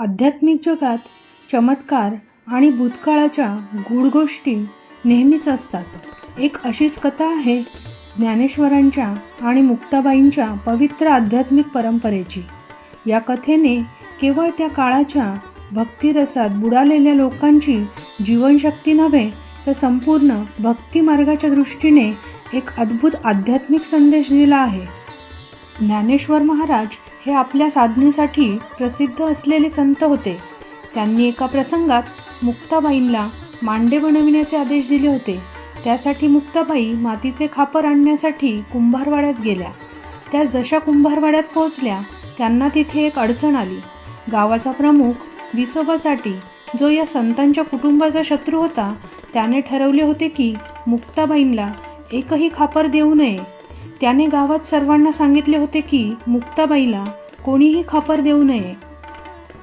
आध्यात्मिक जगात चमत्कार आणि भूतकाळाच्या गूढ गोष्टी नेहमीच असतात. एक अशीच कथा आहे ज्ञानेश्वरांच्या आणि मुक्ताबाईंच्या पवित्र आध्यात्मिक परंपरेची. या कथेने केवळ त्या काळाच्या भक्तिरसात बुडालेल्या लोकांची जीवनशक्ती नव्हे तर संपूर्ण भक्तिमार्गाच्या दृष्टीने एक अद्भुत आध्यात्मिक संदेश दिला आहे. ज्ञानेश्वर महाराज हे आपल्या साधनेसाठी प्रसिद्ध असलेले संत होते. त्यांनी एका प्रसंगात मुक्ताबाईंना मांडे बनविण्याचे आदेश दिले होते. त्यासाठी मुक्ताबाई मातीचे खापर आणण्यासाठी कुंभारवाड्यात गेल्या. त्या जशा कुंभारवाड्यात पोहोचल्या त्यांना तिथे एक अडचण आली. गावाचा प्रमुख विसोबासाठी जो या संतांच्या कुटुंबाचा शत्रू होता त्याने ठरवले होते की मुक्ताबाईंना एकही खापर देऊ नये. त्याने गावात सर्वांना सांगितले होते की मुक्ताबाईला कोणीही खापर देऊ नये.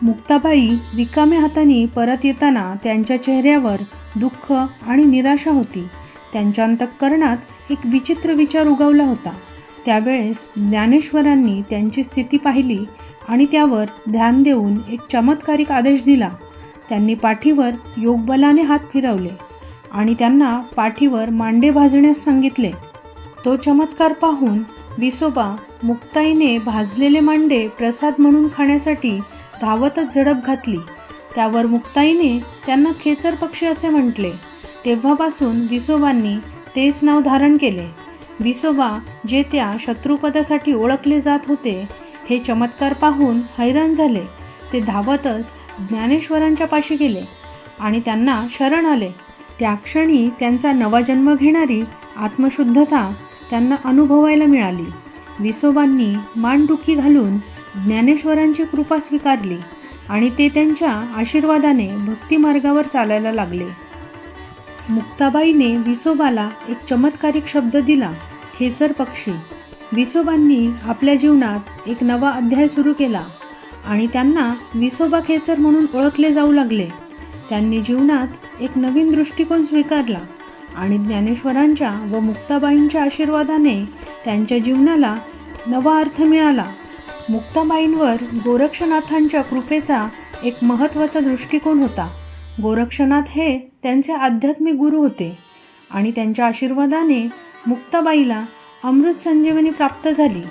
मुक्ताबाई रिकाम्या हाताने परत येताना त्यांच्या चेहऱ्यावर दुःख आणि निराशा होती. त्यांच्या अंतःकरणात एक विचित्र विचार उगवला होता. त्यावेळेस ज्ञानेश्वरांनी त्यांची स्थिती पाहिली आणि त्यावर ध्यान देऊन एक चमत्कारिक आदेश दिला. त्यांनी पाठीवर योगबलाने हात फिरवले आणि त्यांना पाठीवर मांडे भाजण्यास सांगितले. तो चमत्कार पाहून विसोबा मुक्ताईने भाजलेले मांडे प्रसाद म्हणून खाण्यासाठी धावतच झडप घातली. त्यावर मुक्ताईने त्यांना खेचर पक्षी असे म्हटले. तेव्हापासून विसोबांनी तेच नाव धारण केले. विसोबा जे त्या शत्रुपदासाठी ओळखले जात होते हे चमत्कार पाहून हैराण झाले. ते धावतच ज्ञानेश्वरांच्या पाशी गेले आणि त्यांना शरण आले. त्या क्षणी त्यांचा नवा जन्म घेणारी आत्मशुद्धता त्यांना अनुभवायला मिळाली. विसोबांनी मानडुकी घालून ज्ञानेश्वरांची कृपा स्वीकारली आणि ते त्यांच्या आशीर्वादाने भक्तिमार्गावर चालायला लागले. मुक्ताबाईने विसोबाला एक चमत्कारिक शब्द दिला खेचर पक्षी. विसोबांनी आपल्या जीवनात एक नवा अध्याय सुरू केला आणि त्यांना विसोबा खेचर म्हणून ओळखले जाऊ लागले. त्यांनी जीवनात एक नवीन दृष्टिकोन स्वीकारला. आणि ज्ञानेश्वरांच्या व मुक्ताबाईंच्या आशीर्वादाने त्यांच्या जीवनाला नवा अर्थ मिळाला. मुक्ताबाईंवर गोरक्षनाथांच्या कृपेचा एक महत्त्वाचा दृष्टिकोन होता. गोरक्षनाथ हे त्यांचे आध्यात्मिक गुरु होते आणि त्यांच्या आशीर्वादाने मुक्ताबाईला अमृत संजीवनी प्राप्त झाली.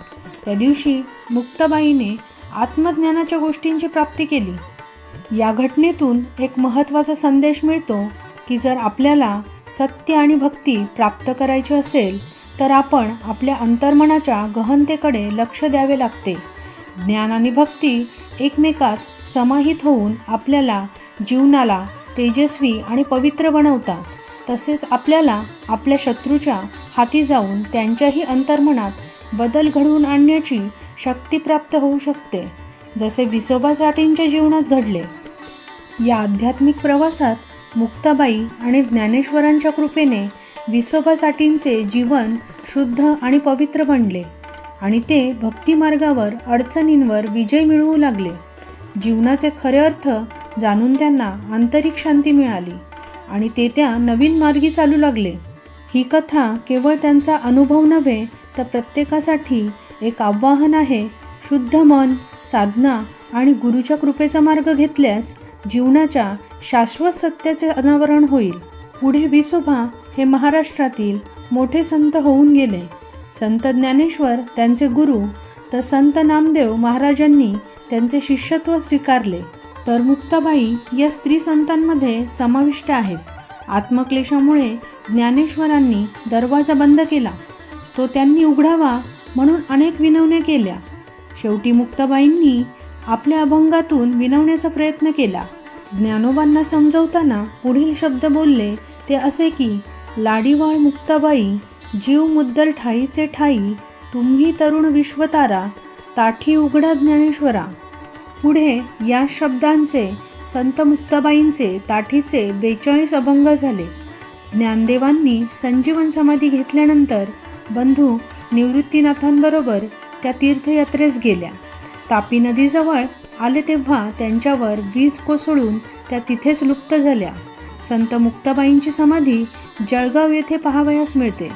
त्या दिवशी मुक्ताबाईने आत्मज्ञानाच्या गोष्टींची प्राप्ती केली. या घटनेतून एक महत्त्वाचा संदेश मिळतो की जर आपल्याला सत्य आणि भक्ती प्राप्त करायची असेल तर आपण आपल्या अंतर्मनाच्या गहनतेकडे लक्ष द्यावे लागते. ज्ञान आणि भक्ती एकमेकात समाहित होऊन आपल्याला जीवनाला तेजस्वी आणि पवित्र बनवतात. तसेच आपल्याला आपल्या शत्रूच्या हाती जाऊन त्यांच्याही अंतर्मनात बदल घडवून आणण्याची शक्ती प्राप्त होऊ शकते. जसे विसोबा साठींच्या जीवनात घडले. या आध्यात्मिक प्रवासात मुक्ताबाई आणि ज्ञानेश्वरांच्या कृपेने विसोबासाठींचे जीवन शुद्ध आणि पवित्र बनले आणि ते भक्तिमार्गावर अडचणींवर विजय मिळवू लागले. जीवनाचे खरे अर्थ जाणून त्यांना आंतरिक शांती मिळाली आणि ते त्या नवीन मार्गी चालू लागले. ही कथा केवळ त्यांचा अनुभव नव्हे तर प्रत्येकासाठी एक आव्हान आहे. शुद्ध मन साधना आणि गुरुच्या कृपेचा मार्ग घेतल्यास जीवनाच्या शाश्वत सत्याचे अनावरण होईल. पुढे विसोबा हे महाराष्ट्रातील मोठे संत होऊन गेले. संत ज्ञानेश्वर त्यांचे गुरु तर संत नामदेव महाराजांनी त्यांचे शिष्यत्व स्वीकारले. तर मुक्ताबाई या स्त्री संतांमध्ये समाविष्ट आहेत. आत्मक्लेशामुळे ज्ञानेश्वरांनी दरवाजा बंद केला. तो त्यांनी उघडावा म्हणून अनेक विनवण्या केल्या. शेवटी मुक्ताबाईंनी आपल्या अभंगातून विनवण्याचा प्रयत्न केला. ज्ञानोबांना समजवताना पुढील शब्द बोलले ते असे की लाडीवाळ मुक्ताबाई जीव मुद्दल ठाईचे ठाई तुम्ही तरुण विश्वतारा ताठी उघडा ज्ञानेश्वरा. पुढे या शब्दांचे संत मुक्ताबाईंचे ताठीचे बेचाळीस अभंग झाले. ज्ञानदेवांनी संजीवन समाधी घेतल्यानंतर बंधू निवृत्तीनाथांबरोबर त्या तीर्थयात्रेस गेल्या. तापी नदीजवळ आले तेव्हा त्यांच्यावर वीज कोसळून त्या तिथेच लुप्त झाल्या. संत मुक्ताबाईंची समाधी जळगाव येथे पाहावयास मिळते.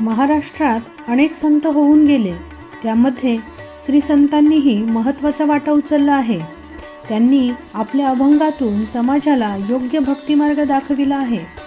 महाराष्ट्रात अनेक संत होऊन गेले. त्यामध्ये स्त्री संतांनीही महत्त्वाचा वाटा उचलला आहे. त्यांनी आपल्या अभंगातून समाजाला योग्य भक्तिमार्ग दाखविला आहे.